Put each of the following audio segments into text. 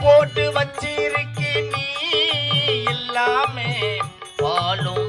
போட்டு வச்சிருக்கு நீ இல்லாமே வாழும்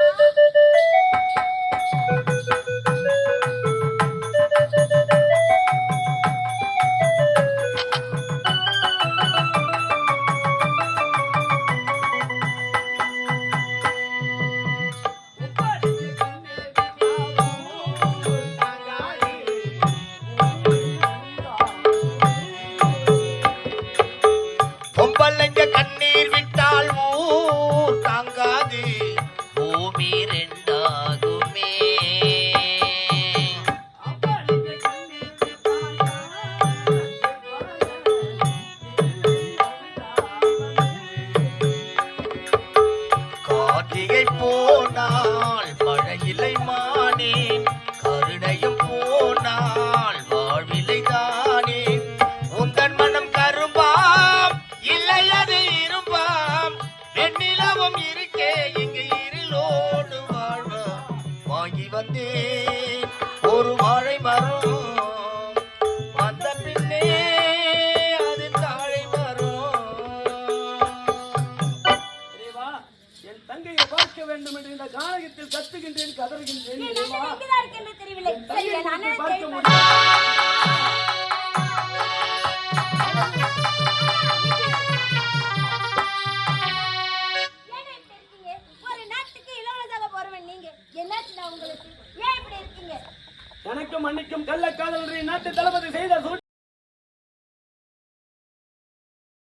வெண்ணிலவும் இருக்கே இங்கு இருளோடு வாழ்வாம் வாங்கி வந்தேன் ஒரு வாழை மரம். வந்த பின்னே அது தாழை மரம். என் தங்கையை பார்க்க வேண்டும் என்று இந்த கானகத்தில் கத்துகின்றேன் கதறுகின்றேன். என் இறைவா நீங்க என்னாச்சுடா உங்களுக்கு? ஏன் இப்படி இருக்கீங்க? எனக்கும் மன்னிக்கும் கள்ள கள்ளக்காதல் நாட்டு தளபதி செய்த